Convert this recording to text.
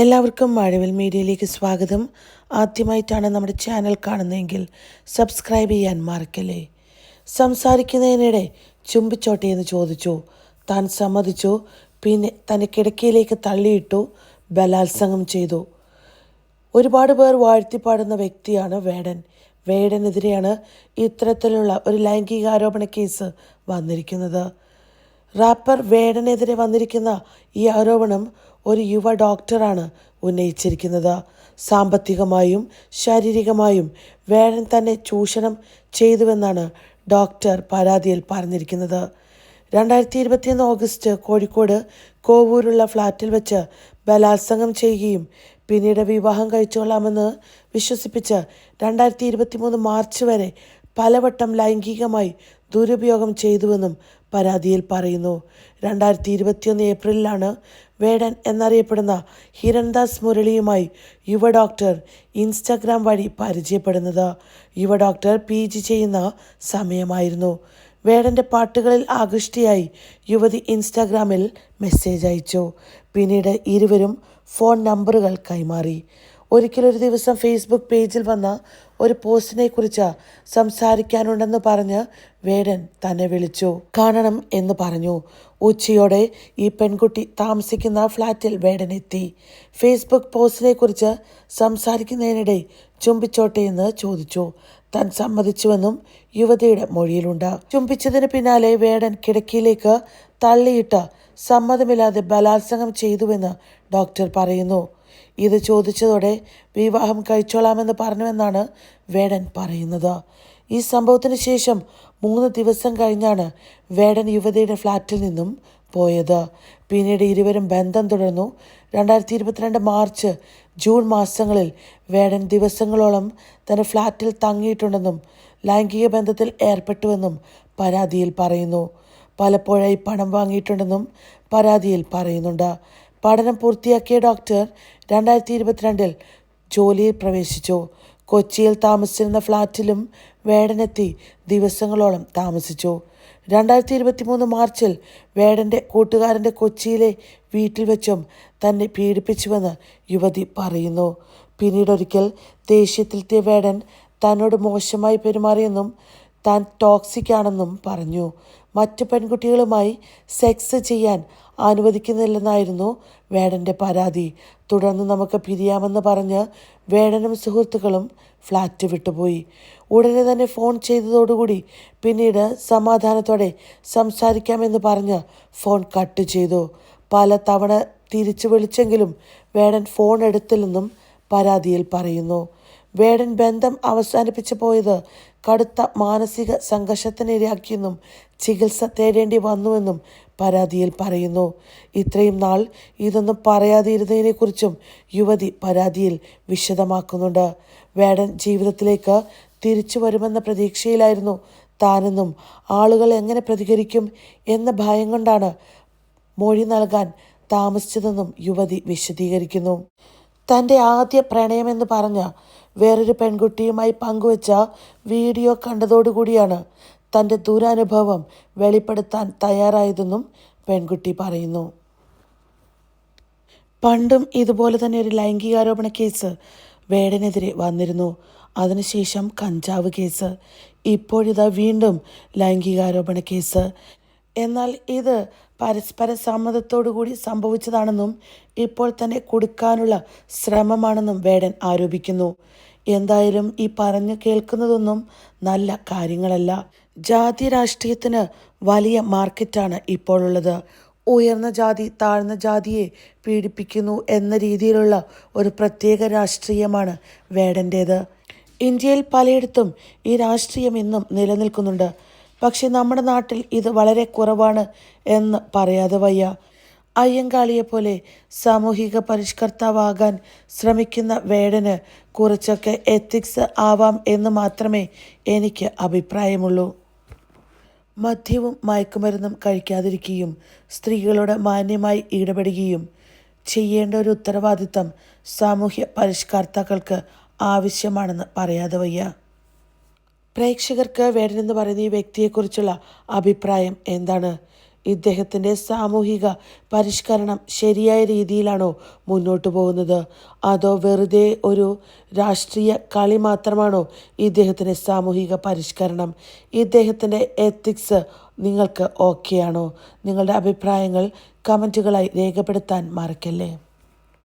എല്ലാവർക്കും മഴവിൽ മീഡിയയിലേക്ക് സ്വാഗതം. ആദ്യമായിട്ടാണ് നമ്മുടെ ചാനൽ കാണുന്നതെങ്കിൽ സബ്സ്ക്രൈബ് ചെയ്യാൻ മറക്കല്ലേ. സംസാരിക്കുന്നതിനിടെ ചുംബിച്ചോട്ടെ എന്ന് ചോദിച്ചു. താൻ സമ്മതിച്ചു. പിന്നെ തന്നെ കിടക്കയിലേക്ക് തള്ളിയിട്ടു ബലാത്സംഗം ചെയ്തു. ഒരുപാട് പേർ വാഴ്ത്തിപ്പാടുന്ന വ്യക്തിയാണ് വേടൻ. വേടനെതിരെയാണ് ഇത്തരത്തിലുള്ള ഒരു ലൈംഗികാരോപണ കേസ് വന്നിരിക്കുന്നത്. റാപ്പർ വേടനെതിരെ വന്നിരിക്കുന്ന ഈ ആരോപണം ഒരു യുവ ഡോക്ടറാണ് ഉന്നയിച്ചിരിക്കുന്നത്. സാമ്പത്തികമായും ശാരീരികമായും വേടൻ തന്നെ ചൂഷണം ചെയ്തുവെന്നാണ് ഡോക്ടർ പരാതിയിൽ പറഞ്ഞിരിക്കുന്നത്. രണ്ടായിരത്തി ഇരുപത്തിയൊന്ന് ഓഗസ്റ്റ് കോഴിക്കോട് കോവൂരുള്ള ഫ്ളാറ്റിൽ വെച്ച് ബലാത്സംഗം ചെയ്യുകയും പിന്നീട് വിവാഹം കഴിച്ചുകൊള്ളാമെന്ന് വിശ്വസിപ്പിച്ച് രണ്ടായിരത്തി ഇരുപത്തിമൂന്ന് മാർച്ച് വരെ പലവട്ടം ലൈംഗികമായി ദുരുപയോഗം ചെയ്തുവെന്നും പരാതിയിൽ പറയുന്നു. രണ്ടായിരത്തി ഇരുപത്തിയൊന്ന് ഏപ്രിലിലാണ് വേടൻ എന്നറിയപ്പെടുന്ന ഹിരൺദാസ് മുരളിയുമായി യുവ ഡോക്ടർ ഇൻസ്റ്റഗ്രാം വഴി പരിചയപ്പെടുന്നത്. യുവ ഡോക്ടർ പി ജി ചെയ്യുന്ന സമയമായിരുന്നു. വേടന്റെ പാട്ടുകളിൽ ആകൃഷ്ടിയായി യുവതി ഇൻസ്റ്റാഗ്രാമിൽ മെസ്സേജ് അയച്ചു. പിന്നീട് ഇരുവരും ഫോൺ നമ്പറുകൾ കൈമാറി. ഒരിക്കലൊരു ദിവസം ഫേസ്ബുക്ക് പേജിൽ വന്ന ഒരു പോസ്റ്റിനെ കുറിച്ച് സംസാരിക്കാനുണ്ടെന്ന് പറഞ്ഞ് വേടൻ തന്നെ വിളിച്ചു. കാണണം എന്ന് പറഞ്ഞു. ഉച്ചയോടെ ഈ പെൺകുട്ടി താമസിക്കുന്ന ഫ്ലാറ്റിൽ വേടൻ എത്തി. ഫേസ്ബുക്ക് പോസ്റ്റിനെ കുറിച്ച് സംസാരിക്കുന്നതിനിടെ ചുംബിച്ചോട്ടെ എന്ന് ചോദിച്ചു. താൻ സമ്മതിച്ചുവെന്നും യുവതിയുടെ മൊഴിയിലുണ്ട് ചുംബിച്ചതിന് പിന്നാലെ വേടൻ കിടക്കിയിലേക്ക് തള്ളിയിട്ട് സമ്മതമില്ലാതെ ബലാത്സംഗം ചെയ്തുവെന്ന് ഡോക്ടർ പറയുന്നു. ഇത് ചോദിച്ചതോടെ വിവാഹം കഴിച്ചോളാമെന്ന് പറഞ്ഞുവെന്നാണ് വേടൻ പറയുന്നത്. ഈ സംഭവത്തിന് ശേഷം മൂന്ന് ദിവസം കഴിഞ്ഞാണ് വേടൻ യുവതിയുടെ ഫ്ലാറ്റിൽ നിന്നും പോയത്. പിന്നീട് ഇരുവരും ബന്ധം തുടർന്നു. രണ്ടായിരത്തി ഇരുപത്തിരണ്ട് മാർച്ച് ജൂൺ മാസങ്ങളിൽ വേടൻ ദിവസങ്ങളോളം തന്റെ ഫ്ലാറ്റിൽ തങ്ങിയിട്ടുണ്ടെന്നും ലൈംഗിക ബന്ധത്തിൽ ഏർപ്പെട്ടുവെന്നും പരാതിയിൽ പറയുന്നു. പലപ്പോഴായി പണം വാങ്ങിയിട്ടുണ്ടെന്നും പരാതിയിൽ പറയുന്നുണ്ട്. പഠനം പൂർത്തിയാക്കിയ ഡോക്ടർ രണ്ടായിരത്തി ഇരുപത്തിരണ്ടിൽ ജോലിയിൽ പ്രവേശിച്ചു. കൊച്ചിയിൽ താമസിച്ചിരുന്ന ഫ്ലാറ്റിലും വേടനെത്തി ദിവസങ്ങളോളം താമസിച്ചു. രണ്ടായിരത്തി ഇരുപത്തി മൂന്ന് മാർച്ചിൽ വേടന്റെ കൂട്ടുകാരന്റെ കൊച്ചിയിലെ വീട്ടിൽ വെച്ചും തന്നെ പീഡിപ്പിച്ചുവെന്ന് യുവതി പറയുന്നു. പിന്നീടൊരിക്കൽ ദേഷ്യത്തിലെത്തിയ വേടൻ തന്നോട് മോശമായി പെരുമാറിയെന്നും താൻ ടോക്സിക് ആണെന്നും പറഞ്ഞു. മറ്റു പെൺകുട്ടികളുമായി സെക്സ് ചെയ്യാൻ അനുവദിക്കുന്നില്ലെന്നായിരുന്നു വേടന്റെ പരാതി. തുടർന്ന് നമുക്ക് പിരിയാമെന്ന് പറഞ്ഞ് വേടനും സുഹൃത്തുക്കളും ഫ്ലാറ്റ് വിട്ടുപോയി. ഉടനെ തന്നെ ഫോൺ ചെയ്തതോടുകൂടി പിന്നീട് സമാധാനത്തോടെ സംസാരിക്കാമെന്ന് പറഞ്ഞ് ഫോൺ കട്ട് ചെയ്തു. പല തവണ തിരിച്ചു വിളിച്ചെങ്കിലും വേടൻ ഫോൺ എടുത്തില്ലെന്നും പരാതിയിൽ പറയുന്നു. വേടൻ ബന്ധം അവസാനിപ്പിച്ചു പോയത് കടുത്ത മാനസിക സംഘർഷത്തിനിരയാക്കിയെന്നും ചികിത്സ തേടേണ്ടി വന്നുവെന്നും പരാതിയിൽ പറയുന്നു. ഇത്രയും നാൾ ഇതൊന്നും പറയാതിരുന്നതിനെക്കുറിച്ചും യുവതി പരാതിയിൽ വിശദമാക്കുന്നുണ്ട്. വേടൻ ജീവിതത്തിലേക്ക് തിരിച്ചു വരുമെന്ന പ്രതീക്ഷയിലായിരുന്നു താനെന്നും ആളുകൾ എങ്ങനെ പ്രതികരിക്കും എന്ന ഭയം കൊണ്ടാണ് മൊഴി നൽകാൻ താമസിച്ചതെന്നും യുവതി വിശദീകരിക്കുന്നു. തന്റെ ആദ്യ പ്രണയമെന്ന് പറഞ്ഞ വേറൊരു പെൺകുട്ടിയുമായി പങ്കുവച്ച വീഡിയോ കണ്ടതോടുകൂടിയാണ് തന്റെ ദുരനുഭവം വെളിപ്പെടുത്താൻ തയ്യാറായതെന്നും പെൺകുട്ടി പറയുന്നു. പണ്ടും ഇതുപോലെ തന്നെ ഒരു ലൈംഗികാരോപണ കേസ് വേടനെതിരെ വന്നിരുന്നു. അതിനുശേഷം കഞ്ചാവ് കേസ്. ഇപ്പോഴിതാ വീണ്ടും ലൈംഗികാരോപണ കേസ്. എന്നാൽ ഇത് പരസ്പര സമ്മതത്തോടു കൂടി സംഭവിച്ചതാണെന്നും ഇപ്പോൾ തന്നെ കൊടുക്കാനുള്ള ശ്രമമാണെന്നും വേടൻ ആരോപിക്കുന്നു. എന്തായാലും ഈ പറഞ്ഞു കേൾക്കുന്നതൊന്നും നല്ല കാര്യങ്ങളല്ല. ജാതി രാഷ്ട്രീയത്തിന് വലിയ മാർക്കറ്റാണ് ഇപ്പോഴുള്ളത്. ഉയർന്ന ജാതി താഴ്ന്ന ജാതിയെ പീഡിപ്പിക്കുന്നു എന്ന രീതിയിലുള്ള ഒരു പ്രത്യേക രാഷ്ട്രീയമാണ് വേടന്റേത്. ഇന്ത്യയിൽ പലയിടത്തും ഈ രാഷ്ട്രീയം ഇന്നും നിലനിൽക്കുന്നുണ്ട്. പക്ഷെ നമ്മുടെ നാട്ടിൽ ഇത് വളരെ കുറവാണ് എന്ന് പറയാതെ വയ്യ. അയ്യങ്കാളിയെ പോലെ സാമൂഹിക പരിഷ്കർത്താവാകാൻ ശ്രമിക്കുന്ന വേടന് കുറച്ചൊക്കെ എത്തിക്സ് ആവാം എന്ന് മാത്രമേ എനിക്ക് അഭിപ്രായമുള്ളൂ. മദ്യവും മയക്കുമരുന്നും കഴിക്കാതിരിക്കുകയും സ്ത്രീകളോട് മാന്യമായി ഇടപെടുകയും ചെയ്യേണ്ട ഒരു ഉത്തരവാദിത്തം സാമൂഹ്യ പരിഷ്കർത്താക്കൾക്ക് ആവശ്യമാണെന്ന് പറയാതെ വയ്യ. പ്രേക്ഷകർക്ക് വേണമെന്ന് പറയുന്ന ഈ വ്യക്തിയെക്കുറിച്ചുള്ള അഭിപ്രായം എന്താണ്? ഇദ്ദേഹത്തിന്റെ സാമൂഹിക പരിഷ്കരണം ശരിയായ രീതിയിലാണോ മുന്നോട്ട് പോകുന്നത്? അതോ വെറുതെ ഒരു രാഷ്ട്രീയ കളി മാത്രമാണോ ഇദ്ദേഹത്തിന്റെ സാമൂഹിക പരിഷ്കരണം? ഇദ്ദേഹത്തിന്റെ എത്തിക്സ് നിങ്ങൾക്ക് ഓക്കെയാണോ നിങ്ങളുടെ അഭിപ്രായങ്ങൾ കമന്റുകളായി രേഖപ്പെടുത്താൻ മറക്കല്ലേ?